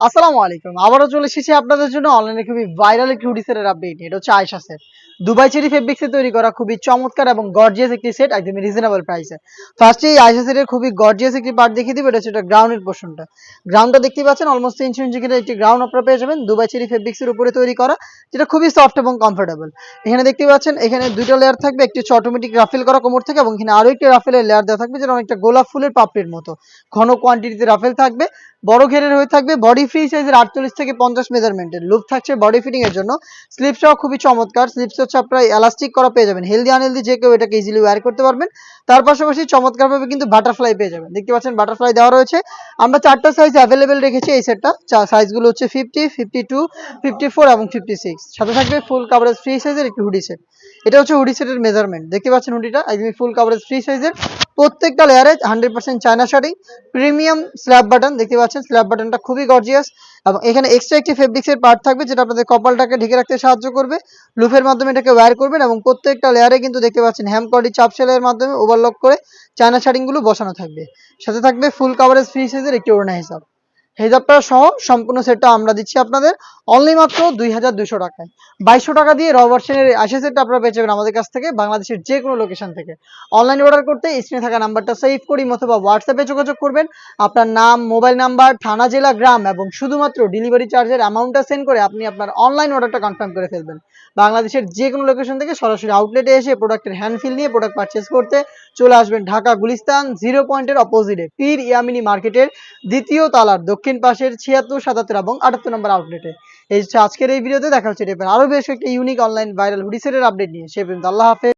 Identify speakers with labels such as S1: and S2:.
S1: আসসালামু আলাইকুম। আবারও চলে এসেছি আপনাদের জন্য অনলাইনে খুবই ভাইরাল একটি হুডি সেটের আপডেট এটা হচ্ছে আয়সা সেট দুবাই চেরি ফেব্রিক্সে তৈরি করা খুবই চমৎকার এবং গর্জিয়াস একটি সেট একদমই রিজনেবল প্রাইসে ফার্স্টে এই আয়সা সেটের খুবই গর্জিয়াস একটি পার্ট দেখিয়ে দিব, এটা হচ্ছে গ্রাউন্ডের পোর্শনটা গ্রাউন্ডটা দেখতে পাচ্ছেন অলমোস্ট তিনশো ইঞ্চি কিনে একটি গ্রাউন্ড আপনারা পেয়ে যাবেন দুবাই চেরি ফেব্রিক্সের উপরে তৈরি করা, যেটা খুবই সফট এবং কমফোর্টেবল এখানে দেখতে পাচ্ছেন, এখানে দুটো লেয়ার থাকবে, একটি হচ্ছে অটোমেটিক রাফেল করা কোমর থেকে এবং এখানে আরও একটি রাফেলের লেয়ার দেওয়া থাকবে, যেটা অনেকটা গোলাপ ফুলের পাপড়ির মতো। ঘন কোয়ান্টিটিতে রাফেল থাকবে বড় ঘেরের হয়ে থাকবে বডি ফ্রি সাইজের আটচল্লিশ থেকে পঞ্চাশ মেজারমেন্টের লুপ থাকছে বডি ফিটিং এর জন্য। স্লিপসটাও খুবই চমৎকার। স্লিপস হচ্ছে আপনারা এলাস্টিক করা পেয়ে যাবেন। হেলদি আনহেলদি যে কেউ এটাকে ইজিলি ওয়্যার করতে পারবেন। তার পাশাপাশি চমৎকারভাবে কিন্তু বাটারফ্লাই পেয়ে যাবেন। দেখতে পাচ্ছেন বাটারফ্লাই দেওয়া রয়েছে। আমরা চারটা সাইজ অ্যাভেলেবেল রেখেছি এই সেটটা সাইজগুলো হচ্ছে fifty fifty two fifty four এবং ফিফটি সিক্স সাথে থাকবে ফুল কাভারেজ ফ্রি সাইজের একটি হুডি সেট এটা হচ্ছে হুডি সেটের মেজারমেন্ট দেখতে পাচ্ছেন হুডিটা একদমই ফুল কাভারেজ ফ্রি সাইজের প্রত্যেকটা লেয়ারে hundred percent China sari. Premium slab button দেখতে পাচ্ছেন? স্ল্যাব বাটনটা খুবই গর্জিয়াস এবং এখানে এক্সট্রা একটি ফেব্রিক্সের পার্ট থাকবে, যেটা আপনাদের কপালটাকে ঢেকে রাখতে সাহায্য করবে। লুফের মাধ্যমে এটাকে ওয়্যার করবেন এবং প্রত্যেকটা লেয়ারে কিন্তু দেখতে পাচ্ছেন হ্যাম কোয়ালিটি চাপ সেলের মাধ্যমে ওভারলক করে চায়না শাড়িগুলো বসানো থাকবে। সাথে থাকবে ফুল কাভারেজ ফ্রি সাইজের একটি ওড়না হিসাব। হেজাবটা সহ সম্পূর্ণ সেটটা আমরা দিচ্ছি আপনাদের অনলি মাত্র দুই হাজার দুশো টাকায়। বাইশশো টাকা দিয়ে র ভার্সনের আশি সেটটা আপনারা পেয়ে যাবেন আমাদের কাছ থেকে, বাংলাদেশের যে কোনো লোকেশন থেকে। অনলাইন অর্ডার করতে স্ক্রিনে থাকা নাম্বারটা সেভ করি অথবা হোয়াটসঅ্যাপে যোগাযোগ করবেন। আপনার নাম মোবাইল নাম্বার থানা, জেলা, গ্রাম এবং শুধুমাত্র ডেলিভারি চার্জের অ্যামাউন্টটা সেন্ড করে আপনি আপনার অনলাইন অর্ডারটা কনফার্ম করে ফেলবেন। বাংলাদেশের যে কোনো লোকেশন থেকে সরাসরি আউটলেটে এসে প্রোডাক্টের হ্যান্ড ফিল নিয়ে প্রোডাক্ট পারচেস করতে চলে আসবেন ঢাকা, গুলিস্তান জিরো পয়েন্টের অপোজিটে পীর ইয়ামিনী মার্কেটের দ্বিতীয় তালার দক্ষিণ পাশের ছিয়াত্তর, সাতাত্তর এবং আটাত্তর নম্বর আউটলেটে এই আজকের এই ভিডিওতে দেখা হচ্ছে আরও বেশ একটা ইউনিক অনলাইন ভাইরাল হুডিসেটের আপডেট নিয়ে। সে পর্যন্ত আল্লাহ হাফেজ।